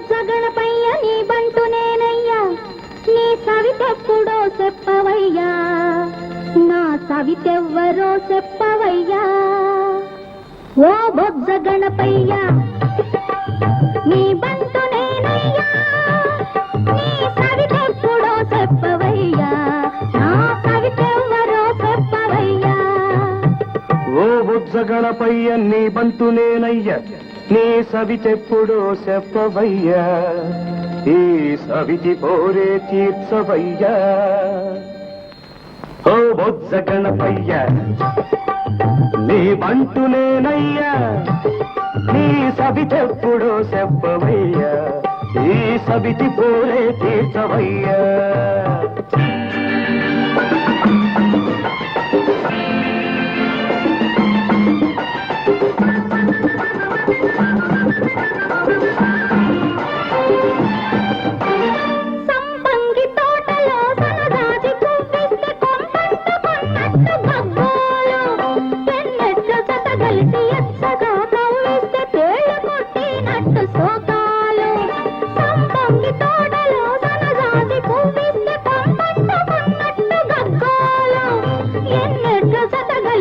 బొజ్జగణపయ్య నీ బంటు నేనయ్యా. నీ సవితెప్పుడో చెప్పవయ్యా. నా సవితెవ్వరో చెప్పవయ్యా. ఓ బొజ్జ గణపయ్య నీ బంటు నేనయ్యా. నీ సవితెప్పుడో చెప్పవయ్యా. నా సవితెవ్వరో చెప్పవయ్యా. ఓ బుజ్జగణపయ్య నీ బంతు నేనయ్య. నీ సవితెప్పుడో చెప్పవయ్యా. ఈ సవితి పోరే తీర్చవయ్యా. ఓ బొజ్జ బొజ్జగణపయ్య నీ బంటు నేనయ్యా. నీ సవితెప్పుడో చెప్పవయ్యా. ఈ సవితి పోరే తీర్చవయ్యా.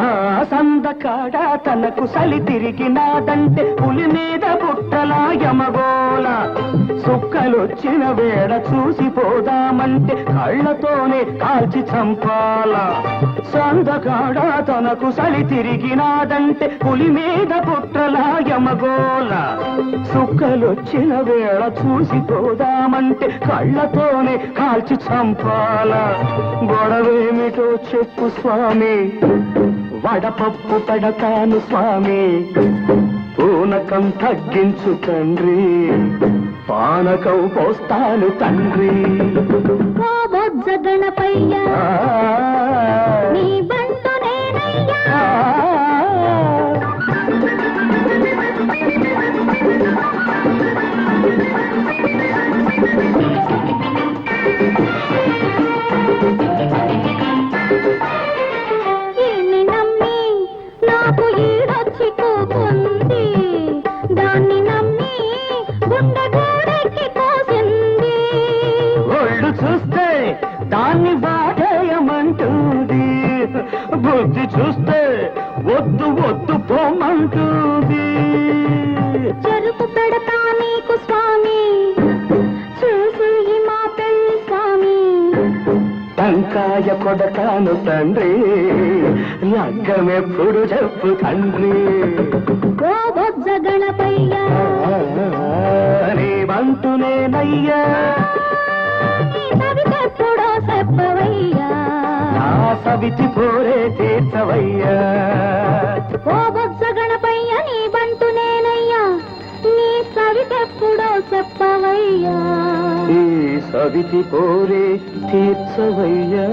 ఆ సందకాడ తనకు సలి తిరిగినాదంటే పులి మీద బుట్టలా యమగోలా సుక్కలొచ్చిన వేడ చూసిపోదామంటే కళ్ళతోనే కాల్చి చంపాల. సందకాడ తనకు సలి తిరిగినాదంటే పులి మీద పుట్టలా యమగోల. సుక్కలొచ్చిన వేళ చూసిపోదామంటే కళ్ళతోనే కాల్చి చంపాల. గొడవేమిటో చెప్పు స్వామి. వడపప్పు పెడతాను స్వామి. పూనకం తగ్గించు తండ్రి. పానకం పోస్తాను తండ్రి. ఓ బొజ్జ గణపయ్య ఆ, నీ బంటు నేనయ్యా. ఆ, ఈయన్ని నమ్మి నాకు ఈడొచ్చి కూకుంది బుద్ధి చూస్తే వద్దు వద్దు పోమంటుంది. చెరుకు పెడతా నీకు స్వామి. చూసి ఈ మా పెళ్ళి స్వామి. టంకాయ కొడతాను తండ్రి లగ్గమెప్పుడు చెప్పు తండ్రి ఓ బొజ్జ గణపయ్య. నీ సవితి పోరే తీర్చవయ్యా ఓ బొజ్జ గణపయ్య నీ బంటు నేనయ్యా. నీ సవితెప్పుడో చెప్పవయ్యా. ఈ సవితి పోరే తీర్చవయ్యా